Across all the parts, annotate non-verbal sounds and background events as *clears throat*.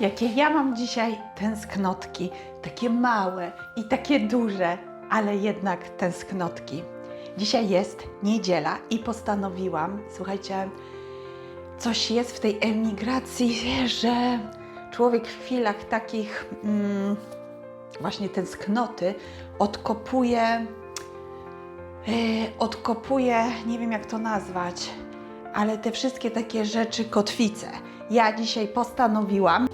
Jakie ja mam dzisiaj tęsknotki, takie małe i takie duże, ale jednak tęsknotki. Dzisiaj jest niedziela i postanowiłam, słuchajcie, coś jest w tej emigracji, że człowiek w chwilach takich mm, właśnie tęsknoty odkopuje, yy, odkopuje, nie wiem jak to nazwać, ale te wszystkie takie rzeczy, kotwice. Ja dzisiaj postanowiłam,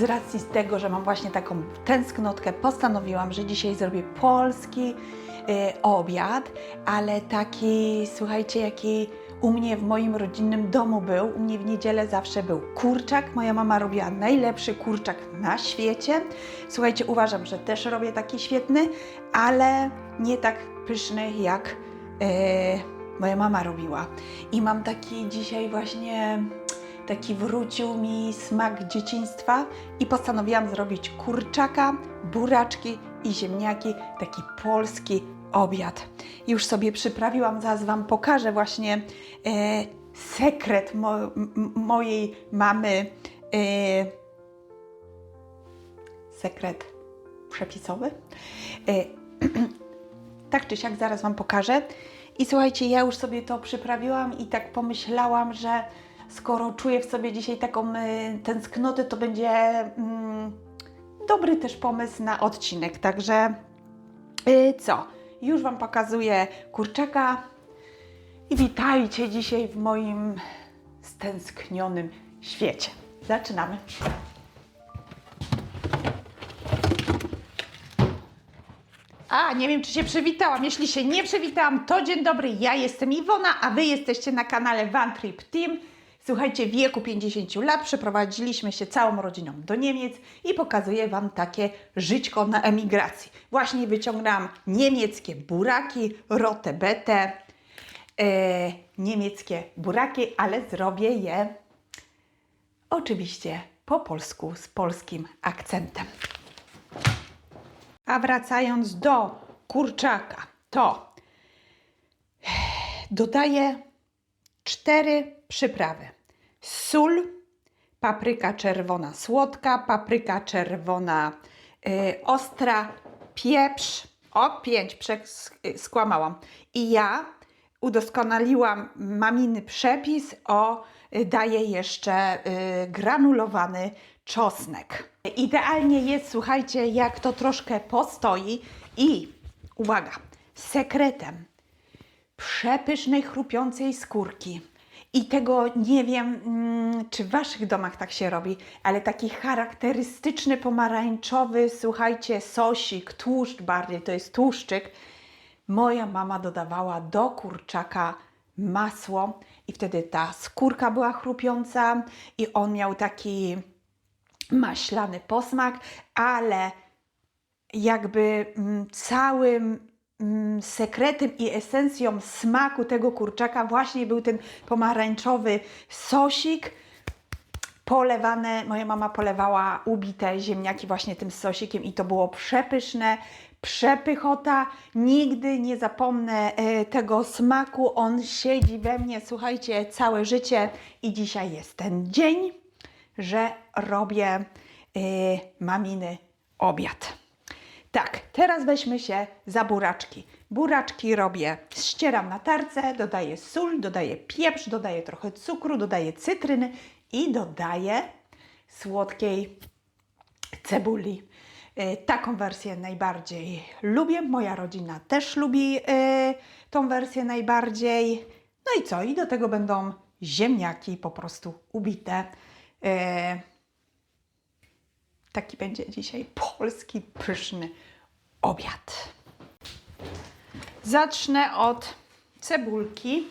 z racji z tego, że mam właśnie taką tęsknotkę, postanowiłam, że dzisiaj zrobię polski y, obiad, ale taki, słuchajcie, jaki u mnie w moim rodzinnym domu był. U mnie w niedzielę zawsze był kurczak. Moja mama robiła najlepszy kurczak na świecie. Słuchajcie, uważam, że też robię taki świetny, ale nie tak pyszny jak y, moja mama robiła. I mam taki dzisiaj właśnie taki wrócił mi smak dzieciństwa i postanowiłam zrobić kurczaka, buraczki i ziemniaki, taki polski obiad. Już sobie przyprawiłam, zaraz Wam pokażę właśnie e, sekret mo mojej mamy. E, sekret przepisowy. E, *clears throat* tak czy siak zaraz Wam pokażę. I słuchajcie, ja już sobie to przyprawiłam i tak pomyślałam, że skoro czuję w sobie dzisiaj taką y, tęsknotę, to będzie mm, dobry też pomysł na odcinek. Także y, co? Już Wam pokazuję kurczaka i witajcie dzisiaj w moim stęsknionym świecie. Zaczynamy. A, nie wiem, czy się przywitałam. Jeśli się nie przywitałam, to dzień dobry. Ja jestem Iwona, a Wy jesteście na kanale One Trip Team. Słuchajcie, w wieku 50 lat przeprowadziliśmy się całą rodziną do Niemiec i pokazuję Wam takie żyćko na emigracji. Właśnie wyciągnęłam niemieckie buraki, rotebete, e, niemieckie buraki, ale zrobię je oczywiście po polsku z polskim akcentem. A wracając do kurczaka, to dodaję cztery przyprawy. Sól, papryka czerwona słodka, papryka czerwona y, ostra, pieprz. O, pięć, skłamałam. I ja udoskonaliłam maminy przepis o y, daję jeszcze y, granulowany czosnek. Idealnie jest, słuchajcie, jak to troszkę postoi i uwaga, sekretem przepysznej, chrupiącej skórki. I tego nie wiem, mm, czy w Waszych domach tak się robi, ale taki charakterystyczny pomarańczowy, słuchajcie, sosik, tłuszcz bardziej, to jest tłuszczyk. Moja mama dodawała do kurczaka masło i wtedy ta skórka była chrupiąca i on miał taki maślany posmak, ale jakby mm, całym sekretem i esencją smaku tego kurczaka właśnie był ten pomarańczowy sosik. Polewane, moja mama polewała ubite ziemniaki właśnie tym sosikiem i to było przepyszne, przepychota. Nigdy nie zapomnę e, tego smaku. On siedzi we mnie, słuchajcie, całe życie i dzisiaj jest ten dzień, że robię e, maminy obiad. Tak, teraz weźmy się za buraczki. Buraczki robię, ścieram na tarce, dodaję sól, dodaję pieprz, dodaję trochę cukru, dodaję cytryny i dodaję słodkiej cebuli. E, Taką wersję najbardziej lubię. Moja rodzina też lubi e, tą wersję najbardziej. No i co? I do tego będą ziemniaki po prostu ubite. Taki będzie dzisiaj polski, pyszny obiad. Zacznę od cebulki.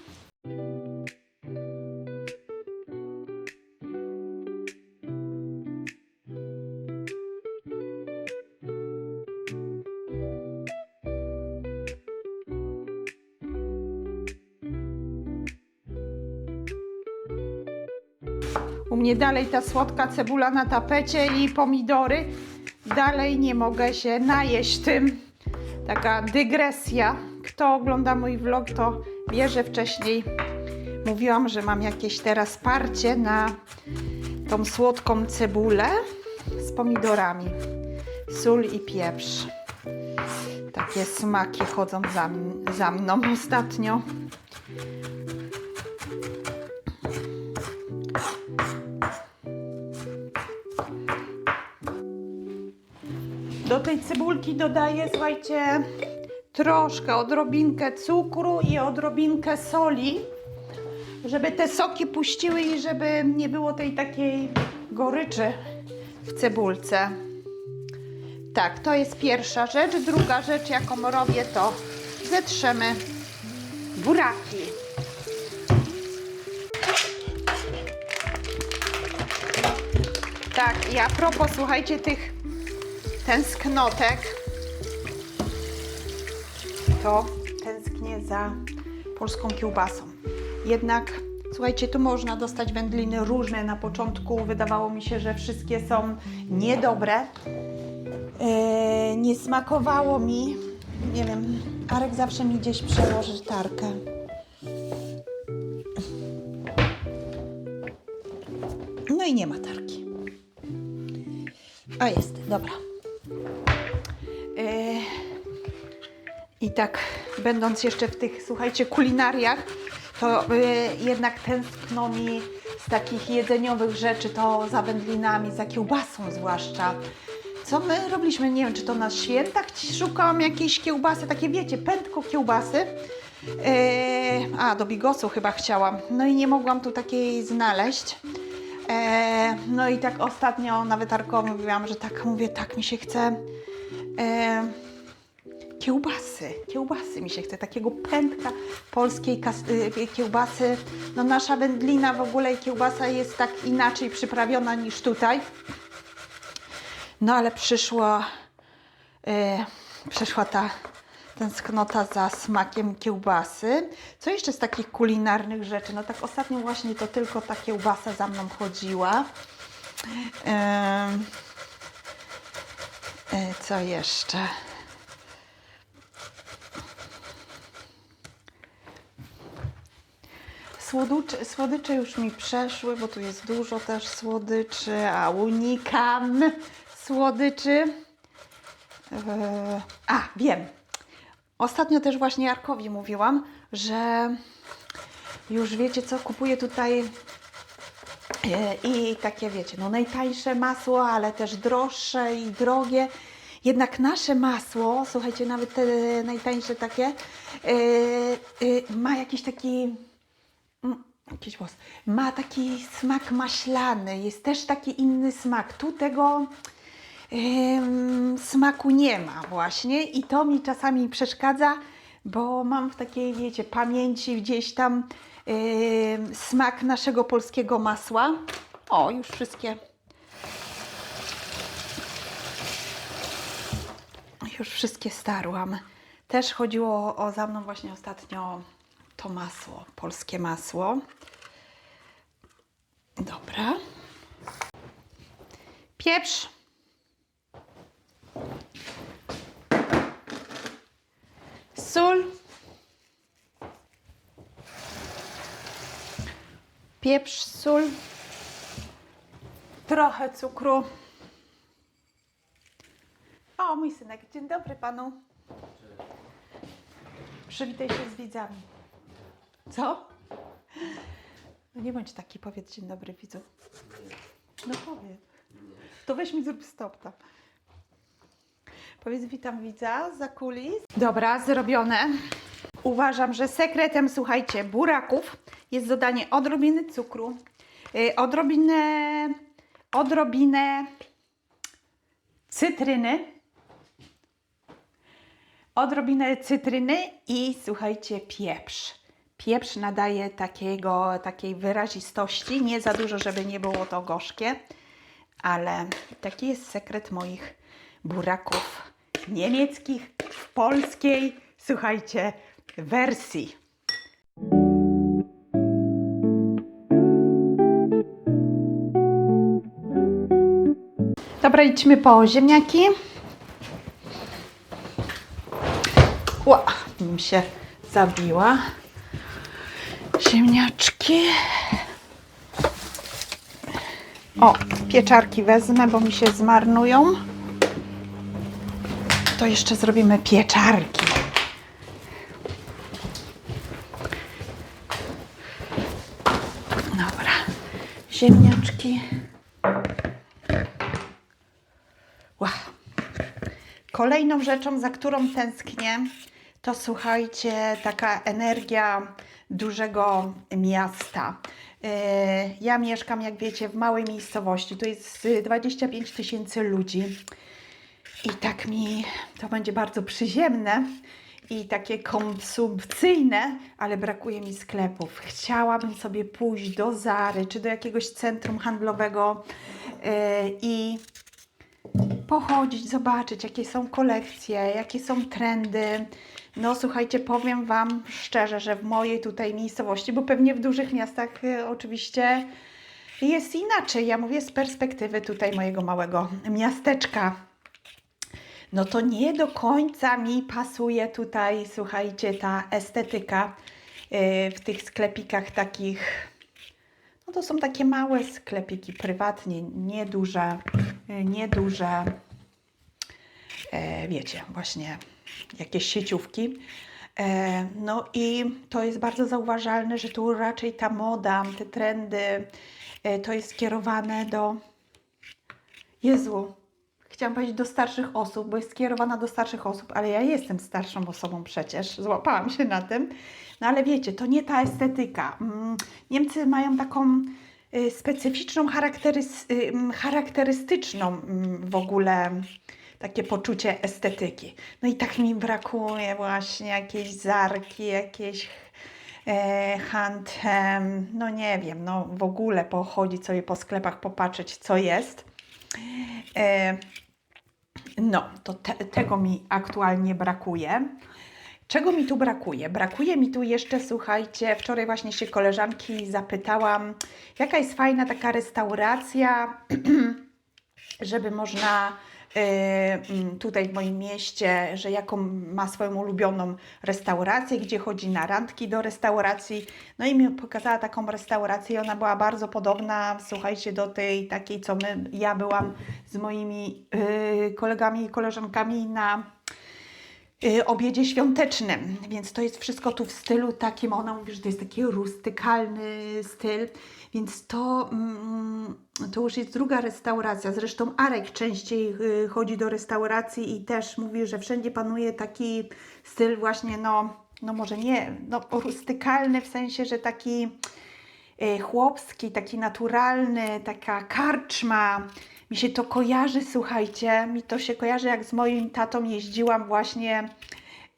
Mnie dalej ta słodka cebula na tapecie i pomidory. Dalej nie mogę się najeść tym. Taka dygresja. Kto ogląda mój vlog, to wie, że wcześniej mówiłam, że mam jakieś teraz parcie na tą słodką cebulę. pomidorami. Sól i pieprz. Takie smaki chodzą za, za mną ostatnio. Tej cebulki dodaję, słuchajcie, troszkę, odrobinkę cukru i odrobinkę soli, żeby te soki puściły i żeby nie było tej takiej goryczy w cebulce. Tak, to jest pierwsza rzecz. Druga rzecz, jaką robię, to zetrzemy buraki. Tak, i a propos, słuchajcie, tych tęsknotek, to tęsknię za polską kiełbasą. Jednak, słuchajcie, tu można dostać wędliny różne. Na początku wydawało mi się, że wszystkie są niedobre. Eee, nie smakowało mi. Nie wiem, Arek zawsze mi gdzieś przełoży tarkę. No i nie ma tarki. A jest, dobra. I tak, będąc jeszcze w tych, słuchajcie, kulinariach, to y, jednak tęskno mi z takich jedzeniowych rzeczy, to za wędlinami, za kiełbasą zwłaszcza. Co my robiliśmy? Nie wiem, czy to na świętach szukałam jakiejś kiełbasy, takie wiecie, pętko kiełbasy. Yy, a, do bigosu chyba chciałam. No i nie mogłam tu takiej znaleźć. E, no i tak ostatnio nawet Arkowi mówiłam, że tak mówię, tak mi się chce. E, kiełbasy, kiełbasy mi się chce, takiego pętka polskiej kas- y, kiełbasy. No nasza wędlina w ogóle i kiełbasa jest tak inaczej przyprawiona niż tutaj. No ale przyszła, e, przyszła ta tęsknota za smakiem kiełbasy. Co jeszcze z takich kulinarnych rzeczy? No tak ostatnio właśnie to tylko ta kiełbasa za mną chodziła. E, co jeszcze? Słodycze, słodycze już mi przeszły, bo tu jest dużo też słodyczy, a unikam słodyczy. Eee, a, wiem. Ostatnio też właśnie Jarkowi mówiłam, że już wiecie co, kupuję tutaj e, i takie wiecie, no najtańsze masło, ale też droższe i drogie. Jednak nasze masło, słuchajcie, nawet te najtańsze takie, e, e, ma jakiś taki jakiś głos. Ma taki smak maślany, jest też taki inny smak. Tu tego smaku nie ma właśnie i to mi czasami przeszkadza, bo mam w takiej, wiecie, pamięci gdzieś tam em, smak naszego polskiego masła. O, już wszystkie. Już wszystkie starłam. Też chodziło o za mną właśnie ostatnio to masło, polskie masło. Dobra. Pieprz. Sól. Pieprz, sól. Trochę cukru. O, mój synek, dzień dobry panu. Przywitaj się z widzami. Co? No nie bądź taki, powiedz dzień dobry widzom. No powiedz. To weź mi zrób stop tam. Powiedz witam widza za kulis. Dobra, zrobione. Uważam, że sekretem, słuchajcie, buraków jest dodanie odrobiny cukru, yy, odrobinę, odrobinę cytryny, odrobinę cytryny i słuchajcie, pieprz. Pieprz nadaje takiego, takiej wyrazistości, nie za dużo, żeby nie było to gorzkie, ale taki jest sekret moich buraków niemieckich w polskiej, słuchajcie, wersji. Dobra, idźmy po ziemniaki. Ła, mi się zabiła. Ziemniaczki. O, pieczarki wezmę, bo mi się zmarnują. To jeszcze zrobimy pieczarki. Dobra, ziemniaczki. Wow. Kolejną rzeczą, za którą tęsknię, to słuchajcie, taka energia dużego miasta. Yy, Ja mieszkam, jak wiecie, w małej miejscowości. Tu jest y, 25 tysięcy ludzi. I tak mi to będzie bardzo przyziemne i takie konsumpcyjne, ale brakuje mi sklepów. Chciałabym sobie pójść do Zary czy do jakiegoś centrum handlowego yy, i pochodzić, zobaczyć, jakie są kolekcje, jakie są trendy. No słuchajcie, powiem Wam szczerze, że w mojej tutaj miejscowości, bo pewnie w dużych miastach y, oczywiście jest inaczej. Ja mówię z perspektywy tutaj mojego małego miasteczka. No to nie do końca mi pasuje tutaj, słuchajcie, ta estetyka y, w tych sklepikach takich no to są takie małe sklepiki prywatnie, nieduże, nieduże, e, wiecie, właśnie jakieś sieciówki. E, no i to jest bardzo zauważalne, że tu raczej ta moda, te trendy, e, to jest skierowane do Jezu, chciałam powiedzieć do starszych osób, bo jest skierowana do starszych osób, ale ja jestem starszą osobą przecież, złapałam się na tym. No ale wiecie, to nie ta estetyka. Mm, Niemcy mają taką specyficzną, charakterys, y, charakterystyczną mm, w ogóle takie poczucie estetyki. No i tak mi brakuje właśnie jakiejś zarki, jakiejś e, handem, no nie wiem, no w ogóle pochodzić sobie po sklepach, popatrzeć co jest. E, no, to te, tego mi aktualnie brakuje. Czego mi tu brakuje? Brakuje mi tu jeszcze, słuchajcie, wczoraj właśnie się koleżanki zapytałam, jaka jest fajna taka restauracja, *clears throat* żeby można y, mm, tutaj w moim mieście, że jaką ma swoją ulubioną restaurację, gdzie chodzi na randki do restauracji. No i mi pokazała taką restaurację i ona była bardzo podobna, słuchajcie, do tej takiej, co my, ja byłam z moimi y, kolegami i koleżankami na obiedzie świątecznym, więc to jest wszystko tu w stylu takim, ona mówi, że to jest taki rustykalny styl, więc to, mm, to już jest druga restauracja, zresztą Arek częściej y, chodzi do restauracji i też mówi, że wszędzie panuje taki styl właśnie, no, no może nie, no rustykalny w sensie, że taki y, chłopski, taki naturalny, taka karczma. Mi się to kojarzy, słuchajcie, mi to się kojarzy, jak z moim tatą jeździłam właśnie.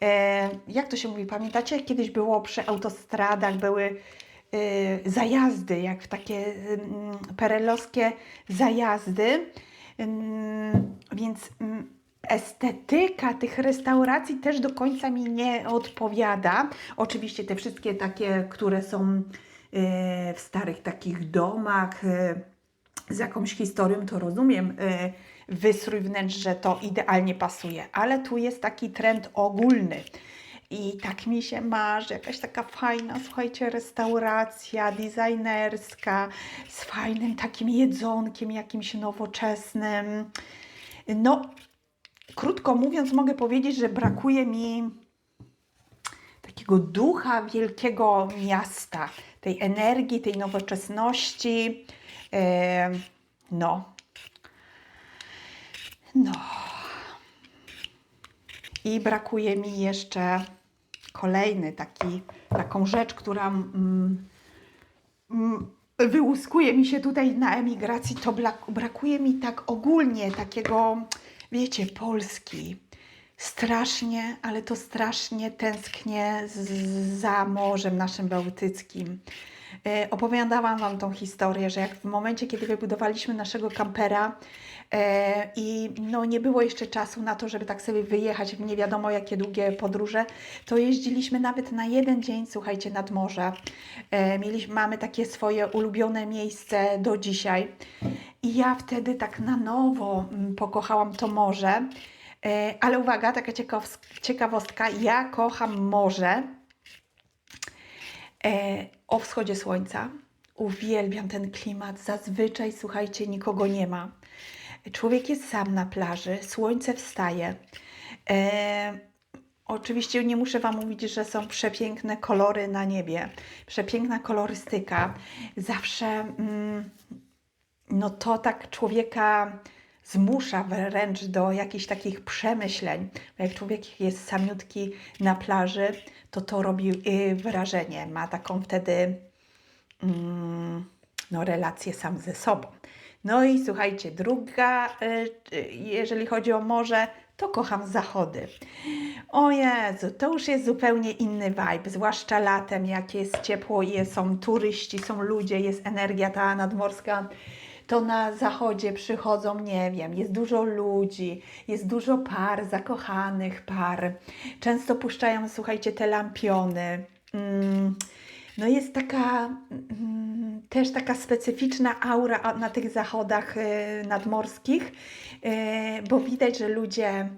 E, jak to się mówi? Pamiętacie, jak kiedyś było przy autostradach, były e, zajazdy, jak w takie mm, perelowskie zajazdy. Mm, więc mm, estetyka tych restauracji też do końca mi nie odpowiada. Oczywiście te wszystkie takie, które są e, w starych takich domach e, z jakąś historią, to rozumiem e, wystrój wnętrz, że to idealnie pasuje, ale tu jest taki trend ogólny. I tak mi się marzy, jakaś taka fajna, słuchajcie, restauracja designerska z fajnym takim jedzonkiem, jakimś nowoczesnym. No, krótko mówiąc, mogę powiedzieć, że brakuje mi takiego ducha wielkiego miasta, tej energii, tej nowoczesności. No. No. I brakuje mi jeszcze kolejny taki, taką rzecz, która mm, mm, wyłuskuje mi się tutaj na emigracji, to brakuje mi tak ogólnie takiego, wiecie, Polski. Strasznie, ale to strasznie tęsknię za Morzem naszym Bałtyckim. E, Opowiadałam Wam tą historię, że jak w momencie, kiedy wybudowaliśmy naszego kampera e, i no, nie było jeszcze czasu na to, żeby tak sobie wyjechać w nie wiadomo jakie długie podróże, to jeździliśmy nawet na jeden dzień, słuchajcie, nad morze. E, mieliśmy, mamy takie swoje ulubione miejsce do dzisiaj. I ja wtedy tak na nowo mm, pokochałam to morze. Ale uwaga, taka ciekawostka, ja kocham morze o wschodzie słońca. uwielbiam ten klimat. Zazwyczaj, słuchajcie, nikogo nie ma. Człowiek jest sam na plaży, słońce wstaje. E, oczywiście nie muszę Wam mówić, że są przepiękne kolory na niebie, przepiękna kolorystyka. Zawsze mm, no to tak człowieka zmusza wręcz do jakichś takich przemyśleń. Bo jak człowiek jest samiutki na plaży, to to robi y, wrażenie. Ma taką wtedy mm, no, relację sam ze sobą. No i słuchajcie, druga, y, y, jeżeli chodzi o morze, to kocham zachody. O Jezu, to już jest zupełnie inny vibe, zwłaszcza latem, jak jest ciepło, jest, są turyści, są ludzie, jest energia ta nadmorska. To na zachodzie przychodzą, nie wiem, jest dużo ludzi, jest dużo par, zakochanych par. Często puszczają, słuchajcie, te lampiony. Mm, no jest taka mm, też taka specyficzna aura na tych zachodach e, nadmorskich, e, bo widać, że ludzie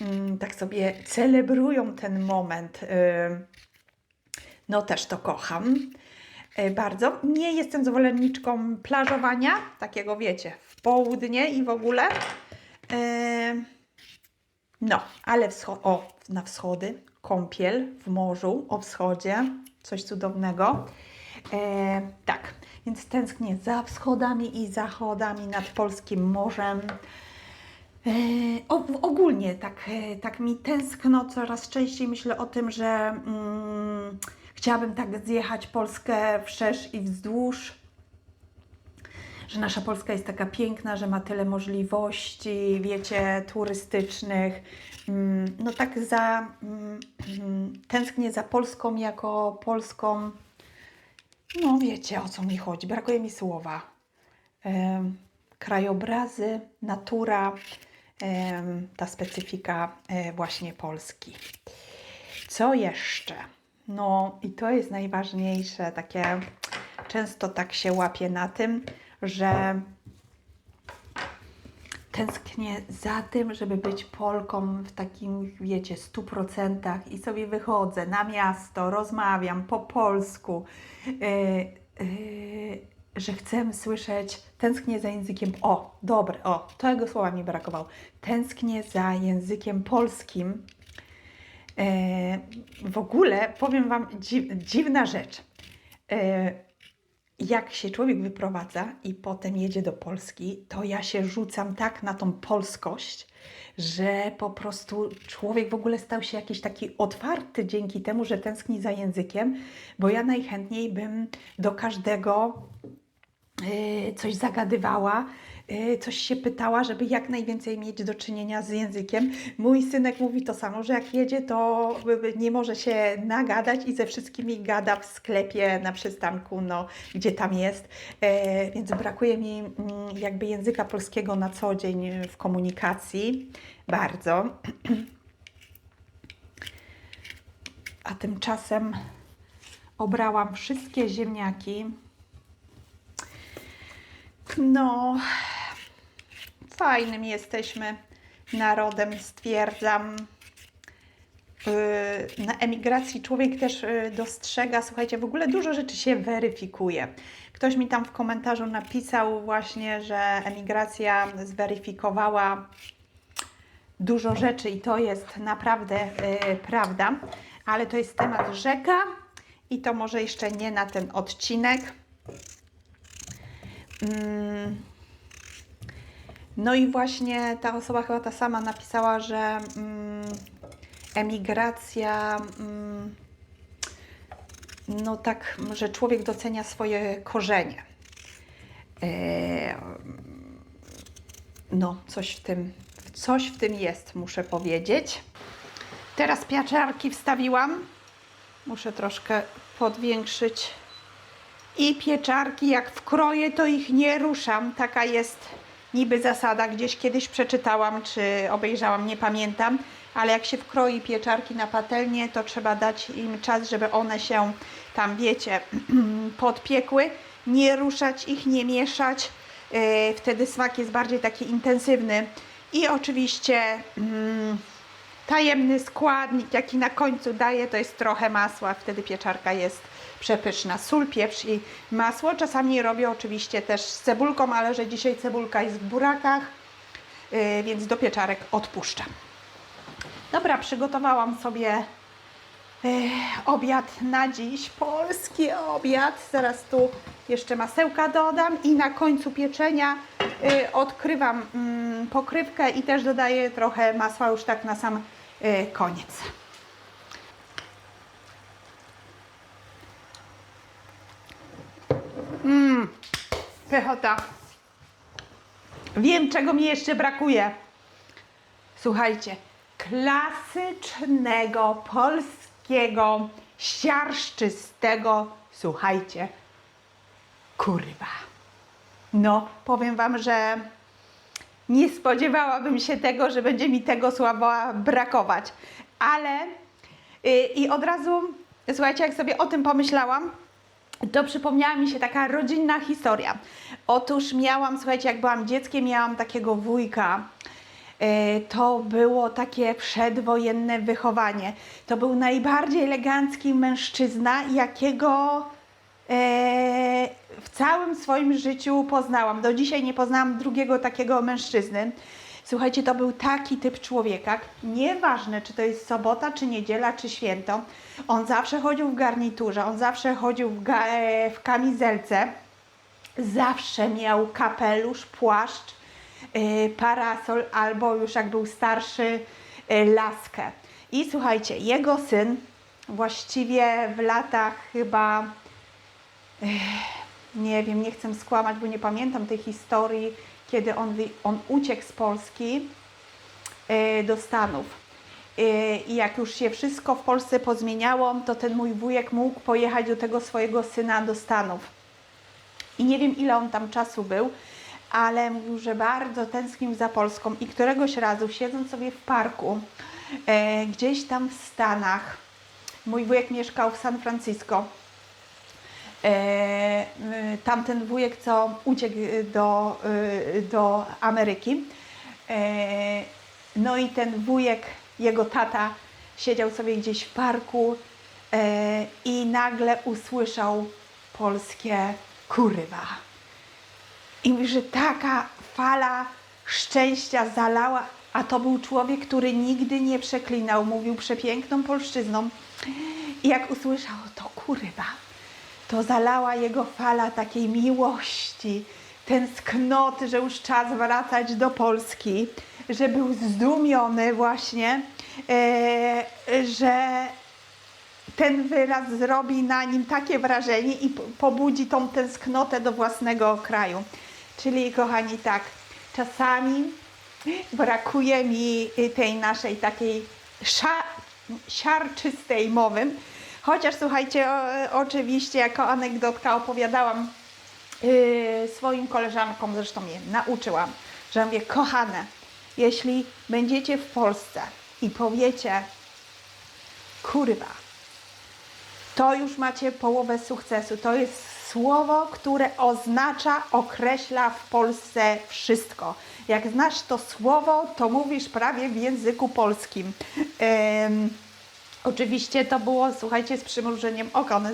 mm, tak sobie celebrują ten moment. e, No też to kocham bardzo. Nie jestem zwolenniczką plażowania, takiego wiecie, w południe i w ogóle. E, No, ale wscho- o, na wschody, kąpiel w morzu, o wschodzie, coś cudownego. E, tak, więc tęsknię za wschodami i zachodami nad polskim morzem. E, o, ogólnie tak, e, tak mi tęskno, coraz częściej myślę o tym, że mm, chciałabym tak zjechać Polskę wszerz i wzdłuż że nasza Polska jest taka piękna, że ma tyle możliwości, wiecie, turystycznych. Mm, No tak za, mm, mm, tęsknię za Polską jako Polską, no wiecie o co mi chodzi, brakuje mi słowa. Krajobrazy, natura, ta specyfika e, właśnie Polski. Co jeszcze? No i to jest najważniejsze, takie często tak się łapię na tym, że tęsknię za tym, żeby być Polką w takim, wiecie, stu procentach i sobie wychodzę na miasto, rozmawiam po polsku, yy, yy, że chcę słyszeć, tęsknię za językiem, o, dobre, o, tego słowa mi brakowało, tęsknię za językiem polskim, w ogóle powiem Wam dzi dziwna rzecz. E, jak się człowiek wyprowadza i potem jedzie do Polski, to ja się rzucam tak na tą polskość, że po prostu człowiek w ogóle stał się jakiś taki otwarty dzięki temu, że tęskni za językiem, bo ja najchętniej bym do każdego y, coś zagadywała, coś się pytała, żeby jak najwięcej mieć do czynienia z językiem. Mój synek mówi to samo, że jak jedzie, to y, nie może się nagadać i ze wszystkimi gada w sklepie, na przystanku, no, gdzie tam jest. E, Więc brakuje mi mm, jakby języka polskiego na co dzień w komunikacji. Bardzo. A tymczasem obrałam wszystkie ziemniaki. No, fajnym jesteśmy narodem, stwierdzam. Yy, Na emigracji człowiek też yy, dostrzega, słuchajcie, w ogóle dużo rzeczy się weryfikuje. Ktoś mi tam w komentarzu napisał właśnie, że emigracja zweryfikowała dużo rzeczy i to jest naprawdę yy, prawda, ale to jest temat rzeka i to może jeszcze nie na ten odcinek. Mm. No i właśnie ta osoba chyba ta sama napisała, że mm, emigracja, mm, no tak, że człowiek docenia swoje korzenie. E, no, coś w tym, coś w tym jest, muszę powiedzieć. Teraz pieczarki wstawiłam. Muszę troszkę podwiększyć i pieczarki, jak wkroję, to ich nie ruszam. Taka jest niby zasada. Gdzieś kiedyś przeczytałam, czy obejrzałam, nie pamiętam. Ale jak się wkroi pieczarki na patelnię, to trzeba dać im czas, żeby one się tam, wiecie, *clears throat* podpiekły. Nie ruszać ich, nie mieszać. Yy, Wtedy smak jest bardziej taki intensywny. I oczywiście mm, tajemny składnik, jaki na końcu daję, to jest trochę masła. Wtedy pieczarka jest przepyszna. Sól, pieprz i masło. Czasami robię oczywiście też z cebulką, ale że dzisiaj cebulka jest w burakach, yy, więc do pieczarek odpuszczam. Dobra, przygotowałam sobie e, obiad na dziś, polski obiad. Zaraz tu jeszcze masełka dodam i na końcu pieczenia e, odkrywam mm, pokrywkę i też dodaję trochę masła już tak na sam koniec. Mmm, pychota. Wiem, czego mi jeszcze brakuje. Słuchajcie, klasycznego, polskiego, siarszczystego, słuchajcie, kurwa. No, powiem Wam, że nie spodziewałabym się tego, że będzie mi tego słowa brakować. Ale yy, i od razu, słuchajcie, jak sobie o tym pomyślałam, to przypomniała mi się taka rodzinna historia. Otóż miałam, słuchajcie, jak byłam dzieckiem, miałam takiego wujka. E, To było takie przedwojenne wychowanie. To był najbardziej elegancki mężczyzna, jakiego e, w całym swoim życiu poznałam. Do dzisiaj nie poznałam drugiego takiego mężczyzny. Słuchajcie, to był taki typ człowieka. Nieważne, czy to jest sobota, czy niedziela, czy święto. On zawsze chodził w garniturze, on zawsze chodził w, e, w kamizelce. Zawsze miał kapelusz, płaszcz, y, parasol albo już jak był starszy, y, laskę. I słuchajcie, jego syn właściwie w latach chyba Ech, nie wiem, nie chcę skłamać, bo nie pamiętam tej historii, kiedy on, on uciekł z Polski e, do Stanów. E, I jak już się wszystko w Polsce pozmieniało, to ten mój wujek mógł pojechać do tego swojego syna do Stanów. I nie wiem, ile on tam czasu był, ale mówił, że bardzo tęsknił za Polską. I któregoś razu, siedząc sobie w parku, e, gdzieś tam w Stanach, mój wujek mieszkał w San Francisco, tamten wujek, co uciekł do, y, do Ameryki. E, no i ten wujek, jego tata, siedział sobie gdzieś w parku e, i nagle usłyszał polskie kurwa. I mówi, że taka fala szczęścia zalała, a to był człowiek, który nigdy nie przeklinał, mówił przepiękną polszczyzną. I jak usłyszał to kurwa, to zalała jego fala takiej miłości, tęsknoty, że już czas wracać do Polski, że był zdumiony właśnie, e, że ten wyraz zrobi na nim takie wrażenie i pobudzi tą tęsknotę do własnego kraju. Czyli, kochani, tak, czasami brakuje mi tej naszej takiej siarczystej mowy. Chociaż słuchajcie, o, oczywiście jako anegdotka opowiadałam yy, swoim koleżankom, zresztą je nauczyłam, że mówię, kochane, jeśli będziecie w Polsce i powiecie, kurwa, to już macie połowę sukcesu. To jest słowo, które oznacza, określa w Polsce wszystko. Jak znasz to słowo, to mówisz prawie w języku polskim. Em, oczywiście to było, słuchajcie, z przymrużeniem oka. One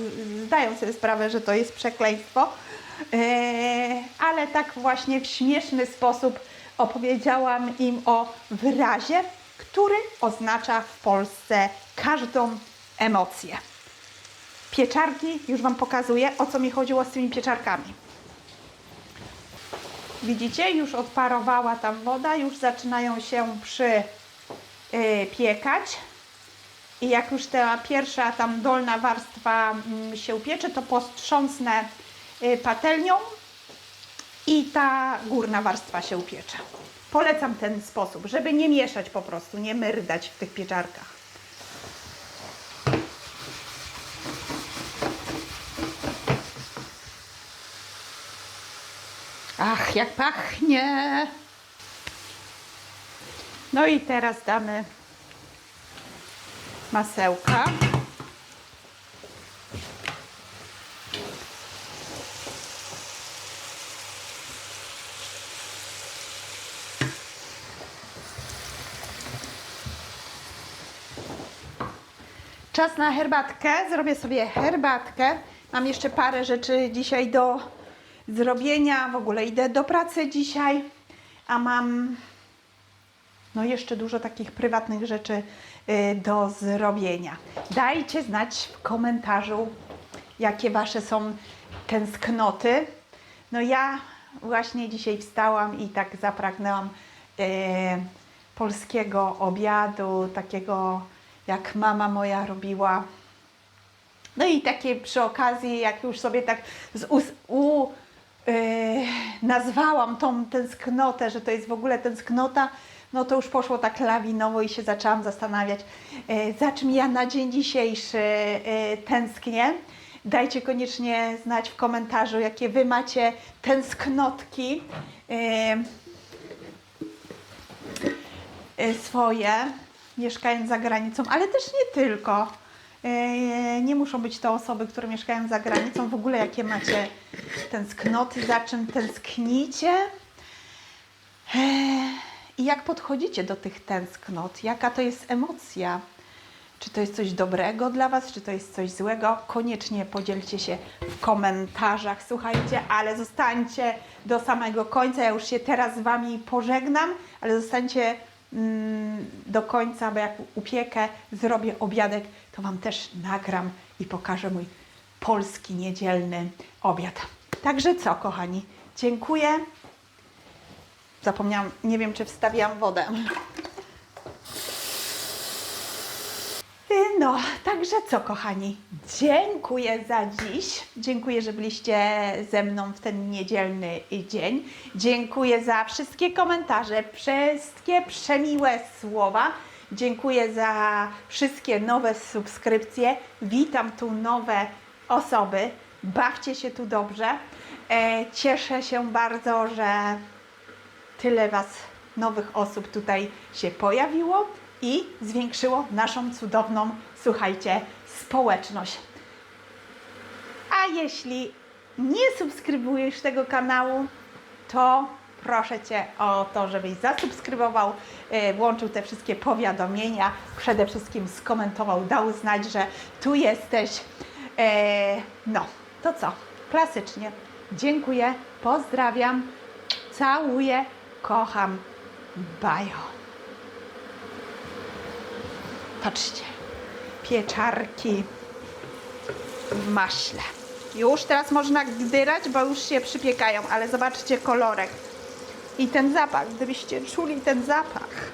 zdają sobie sprawę, że to jest przekleństwo, e, ale tak właśnie w śmieszny sposób opowiedziałam im o wyrazie, który oznacza w Polsce każdą emocję. Pieczarki, już Wam pokazuję, o co mi chodziło z tymi pieczarkami. Widzicie, już odparowała tam woda, już zaczynają się przypiekać. I jak już ta pierwsza tam dolna warstwa mm, się piecze, to postrząsnę y, patelnią i ta górna warstwa się upiecze. Polecam ten sposób, żeby nie mieszać po prostu, nie myrdać w tych pieczarkach. Ach, jak pachnie! No i teraz damy masełka. Czas na herbatkę. Zrobię sobie herbatkę Mam jeszcze parę rzeczy dzisiaj do zrobienia. W ogóle idę do pracy dzisiaj, a mam no jeszcze dużo takich prywatnych rzeczy y, do zrobienia. Dajcie znać w komentarzu, jakie Wasze są tęsknoty. No ja właśnie dzisiaj wstałam i tak zapragnęłam y, polskiego obiadu, takiego jak mama moja robiła. No i takie przy okazji, jak już sobie tak z us, u, yy, nazwałam tą tęsknotę, że to jest w ogóle tęsknota, no to już poszło tak lawinowo i się zaczęłam zastanawiać, yy, za czym ja na dzień dzisiejszy yy, tęsknię. Dajcie koniecznie znać w komentarzu, jakie Wy macie tęsknotki yy, swoje, mieszkając za granicą, ale też nie tylko. Nie muszą być to osoby, które mieszkają za granicą. W ogóle jakie macie tęsknoty, za czym tęsknicie i jak podchodzicie do tych tęsknot, jaka to jest emocja. Czy to jest coś dobrego dla Was, czy to jest coś złego? Koniecznie podzielcie się w komentarzach. Słuchajcie, ale zostańcie do samego końca. Ja już się teraz z Wami pożegnam, ale zostańcie mm, do końca, bo jak upiekę, zrobię obiadek, to Wam też nagram i pokażę mój polski niedzielny obiad. Także co, kochani? Dziękuję. Zapomniałam, nie wiem, czy wstawiłam wodę. No, także co, kochani? Dziękuję za dziś. Dziękuję, że byliście ze mną w ten niedzielny dzień. Dziękuję za wszystkie komentarze, wszystkie przemiłe słowa. Dziękuję za wszystkie nowe subskrypcje. Witam tu nowe osoby. Bawcie się tu dobrze. E, cieszę się bardzo, że tyle Was, nowych osób tutaj się pojawiło i zwiększyło naszą cudowną, słuchajcie, społeczność. A jeśli nie subskrybujesz tego kanału, to proszę Cię o to, żebyś zasubskrybował, e, włączył te wszystkie powiadomienia, przede wszystkim skomentował, dał znać, że tu jesteś. E, No, to co? Klasycznie. Dziękuję, pozdrawiam, całuję, kocham. Bajo. Patrzcie, pieczarki w maśle. Już teraz można gdyrać, bo już się przypiekają, ale zobaczcie kolorek i ten zapach, gdybyście czuli ten zapach.